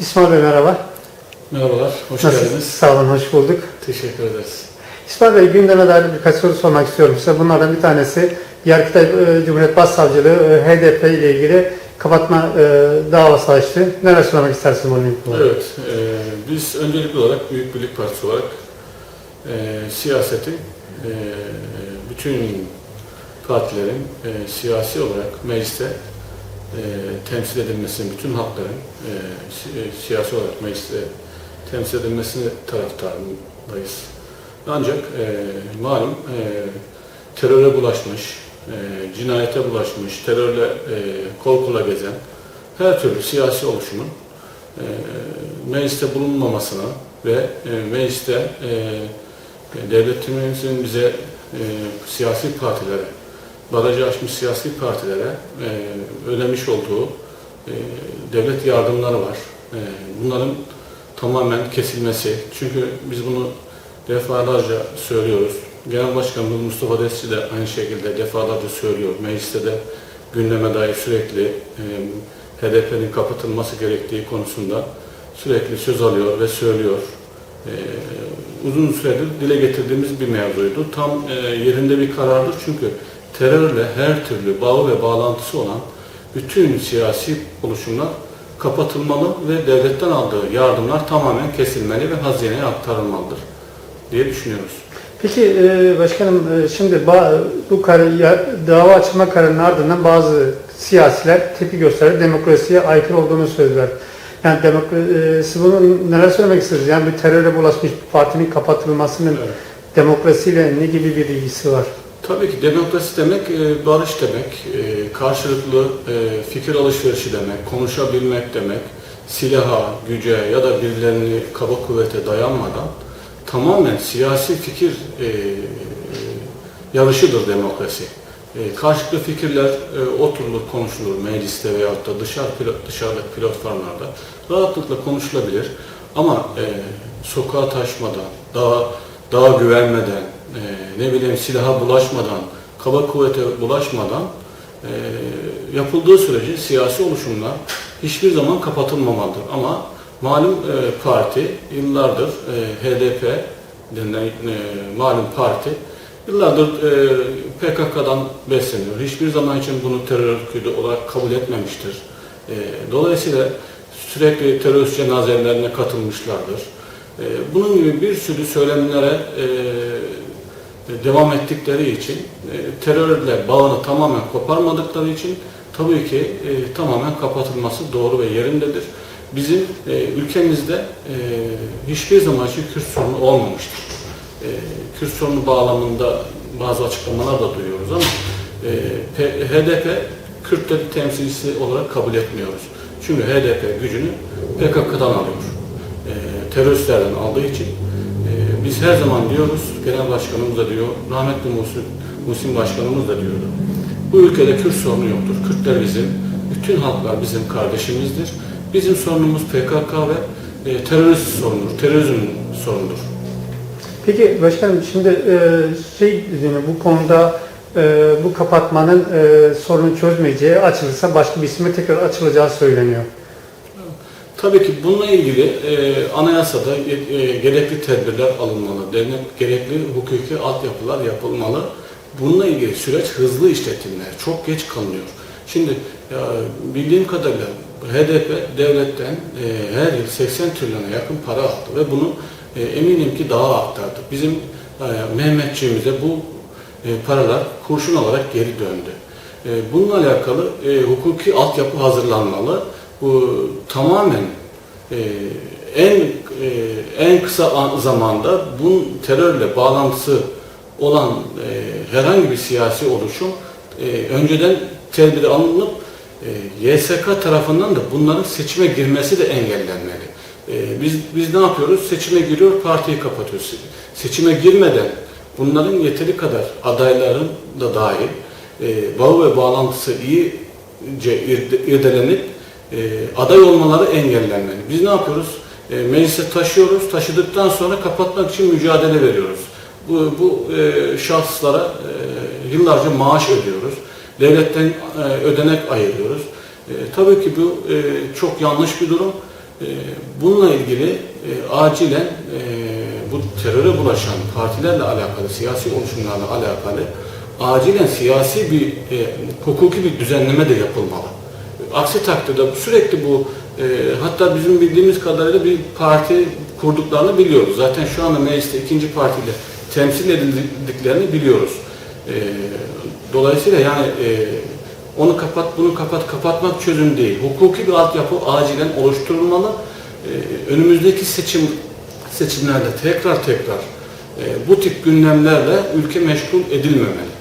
İsmail Bey merhaba. Merhabalar, hoş Nasılsınız? geldiniz. Sağ olun, hoş bulduk. Teşekkür ederiz. İsmail Bey gündeme dair birkaç soru sormak istiyorum size. Bunlardan bir tanesi Yargıtay e, Cumhuriyet Başsavcılığı e, HDP ile ilgili kapatma e, davası açtı. Neler söylemek istersiniz bununla ilgili? Evet, e, biz öncelikli olarak Büyük Birlik Partisi olarak e, siyaseti e, bütün partilerin e, siyasi olarak mecliste e, temsil edilmesini, bütün halkların e, si- e, siyasi olarak mecliste temsil edilmesini taraftarındayız. Ancak e, malum e, teröre bulaşmış, e, cinayete bulaşmış, terörle e, kol kola gezen her türlü siyasi oluşumun e, mecliste bulunmamasına ve e, mecliste e, devletimizin bize e, siyasi partilere, barajı aşmış siyasi partilere e, ödemiş olduğu e, devlet yardımları var. E, bunların tamamen kesilmesi. Çünkü biz bunu defalarca söylüyoruz. Genel Başkanımız Mustafa Desçi de aynı şekilde defalarca söylüyor. Mecliste de gündeme dair sürekli e, HDP'nin kapatılması gerektiği konusunda sürekli söz alıyor ve söylüyor. E, uzun süredir dile getirdiğimiz bir mevzuydu. Tam e, yerinde bir karardır çünkü terörle her türlü bağı ve bağlantısı olan bütün siyasi oluşumlar kapatılmalı ve devletten aldığı yardımlar tamamen kesilmeli ve hazineye aktarılmalıdır diye düşünüyoruz. Peki e, başkanım e, şimdi bu kar- ya- dava açılma kararının ardından bazı siyasiler tepki gösterdi. Demokrasiye aykırı olduğunu söylediler. Yani demokrasi, siz bunu neler söylemek istersiniz? Yani bir teröre bulaşmış bir partinin kapatılmasının Evet. demokrasiyle ne gibi bir ilgisi var? Tabii ki demokrasi demek e, barış demek, e, karşılıklı e, fikir alışverişi demek, konuşabilmek demek, silaha, güce ya da birilerini kaba kuvvete dayanmadan tamamen siyasi fikir yarışıdır demokrasi. Karşılıklı fikirler oturulur, konuşulur mecliste veyahut da dışarı dışarıdaki platformlarda rahatlıkla konuşulabilir. Ama sokağa taşmadan, daha daha güvenmeden, e, ne bileyim silaha bulaşmadan, kaba kuvvete bulaşmadan e, yapıldığı sürece siyasi oluşumlar hiçbir zaman kapatılmamalıdır. Ama malum e, parti yıllardır e, HDP denilen e, malum parti yıllardır e, PKK'dan besleniyor. Hiçbir zaman için bunu terör örgütü olarak kabul etmemiştir. E, dolayısıyla sürekli terörist cenazelerine katılmışlardır. E, bunun gibi bir sürü söylemlere e, devam ettikleri için, e, terörle bağını tamamen koparmadıkları için tabii ki e, tamamen kapatılması doğru ve yerindedir. Bizim e, ülkemizde e, hiçbir zaman için Kürt sorunu olmamıştır. E, Kürt sorunu bağlamında bazı açıklamalar da duyuyoruz ama e, HDP Kürtleri temsilcisi olarak kabul etmiyoruz. Çünkü HDP gücünü PKK'dan alıyor. E, teröristlerden aldığı için e, biz her zaman diyoruz, Genel Başkanımız da diyor, rahmetli Muhsin, Muhsin Başkanımız da diyordu. Bu ülkede Kürt sorunu yoktur. Kürtler bizim, bütün halklar bizim kardeşimizdir. Bizim sorunumuz PKK ve e, terörist sorunudur, terörizm sorunudur. Peki başkanım şimdi e, şey yani bu konuda e, bu kapatmanın e, sorunu çözmeyeceği açılırsa başka bir isme tekrar açılacağı söyleniyor. Tabii ki bununla ilgili e, anayasada e, e, gerekli tedbirler alınmalı, denek, gerekli hukuki altyapılar yapılmalı. Bununla ilgili süreç hızlı işletilmeli, çok geç kalınıyor. Şimdi ya, bildiğim kadarıyla HDP devletten e, her yıl 80 trilyona yakın para aldı ve bunu e, eminim ki daha aktardı. Bizim e, Mehmetçiğimize bu e, paralar kurşun olarak geri döndü. E, bununla alakalı e, hukuki altyapı hazırlanmalı. Bu tamamen e, en e, en kısa an- zamanda bu terörle bağlantısı olan e, herhangi bir siyasi oluşum önceden tedbir alınıp YSK tarafından da bunların seçime girmesi de engellenmeli. Biz biz ne yapıyoruz? Seçime giriyor, partiyi kapatıyoruz. Seçime girmeden bunların yeteri kadar adayların da dahil e, bağı ve bağlantısı iyice irde- irdelenip aday olmaları engellenmeli. Biz ne yapıyoruz? E, meclise taşıyoruz, taşıdıktan sonra kapatmak için mücadele veriyoruz. Bu, bu e, şahıslara e, yıllarca maaş ödüyoruz. Devletten e, ödenek ayırıyoruz. E, tabii ki bu e, çok yanlış bir durum. E, bununla ilgili e, acilen e, bu teröre bulaşan partilerle alakalı, siyasi oluşumlarla alakalı acilen siyasi bir, e, hukuki bir düzenleme de yapılmalı. Aksi takdirde sürekli bu e, hatta bizim bildiğimiz kadarıyla bir parti kurduklarını biliyoruz. Zaten şu anda mecliste ikinci partiyle temsil edildiklerini biliyoruz. E, dolayısıyla yani e, onu kapat, bunu kapat, kapatmak çözüm değil. Hukuki bir altyapı acilen oluşturulmalı. E, önümüzdeki seçim seçimlerde tekrar tekrar e, bu tip gündemlerle ülke meşgul edilmemeli.